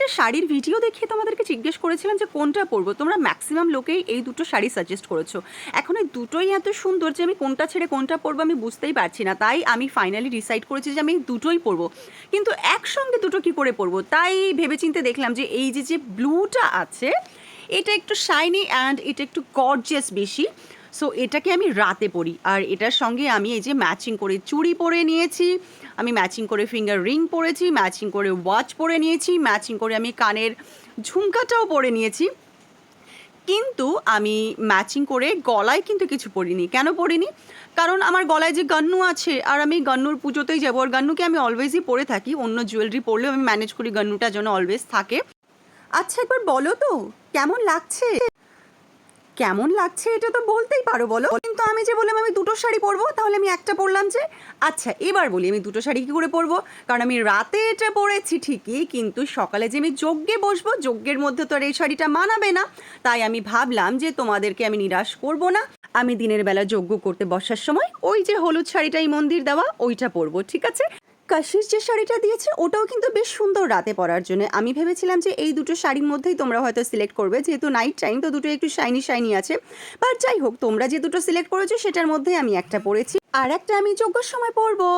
একটা শাড়ির ভিডিও দেখিয়ে তোমাদেরকে জিজ্ঞেস করেছিলাম যে কোনটা পরবো। তোমরা ম্যাক্সিমাম লোকেই এই দুটো শাড়ি সাজেস্ট করেছ। এখন এই দুটোই এত সুন্দর যে আমি কোনটা ছেড়ে কোনটা পরবো আমি বুঝতেই পারছি না। তাই আমি ফাইনালি ডিসাইড করেছি যে আমি দুটোই পরবো। কিন্তু একসঙ্গে দুটো কি করে পরবো? তাই ভেবেচিন্তে দেখলাম যে এই যে যে ব্লুটা আছে, এটা একটু শাইনি অ্যান্ড এটা একটু গর্জিয়াস বেশি। সো এটাকে আমি রাতে পরি। আর এটার সঙ্গে আমি এই যে ম্যাচিং করে চুড়ি পরে নিয়েছি, আমি ম্যাচিং করে ফিঙ্গার রিং পরেছি ম্যাচিং করে ওয়াচ পরে নিয়েছি ম্যাচিং করে আমি কানের ঝুমকাটাও পরে নিয়েছি। কিন্তু আমি ম্যাচিং করে গলায় কিন্তু কিছু পরিনি। কেন পরিনি? কারণ আমার গলায় যে গান্নু আছে, আর আমি গান্নুর পুজোতেই যাব, আর গান্নুকে আমি অলওয়েজই পরে থাকি। অন্য জুয়েলারি পরলেও আমি ম্যানেজ করি গান্নুটা যেন অলওয়েজ থাকে। আচ্ছা একবার বলো তো, কেমন লাগছে? কেমন লাগছে এটা তো বলতেই পারো, বলো। কিন্তু আমি যে বললাম আমি দুটো শাড়ি পরবো, তাহলে আমি একটা পরলাম যে আচ্ছা এবার বলি আমি দুটো শাড়ি কী করে পরবো? কারণ আমি রাতে এটা পরেছি ঠিকই, কিন্তু সকালে যে আমি যজ্ঞে বসবো, যজ্ঞের মধ্যে তো আর এই শাড়িটা মানাবে না। তাই আমি ভাবলাম যে তোমাদেরকে আমি নিরাশ করব না। আমি দিনের বেলা যজ্ঞ করতে বসার সময় ওই যে হলুদ শাড়িটা এই মন্দির দেওয়া, ওইটা পরবো, ঠিক আছে? কাশির যে শাড়িটা দিয়েছে, ওটাও কিন্তু বেশ সুন্দর রাতে পরার জন্য। আমি ভেবেছিলাম যে এই দুটো শাড়ির মধ্যেই তোমরা হয়তো সিলেক্ট করবে। যেহেতু নাইট টাইম তো দুটো একটু শাইনি শাইনি আছে। বাট যাই হোক, তোমরা যে দুটো সিলেক্ট করেছ, সেটার মধ্যেই আমি একটা পরেছি। আর একটা আমি যোগ্য সময় পরবো।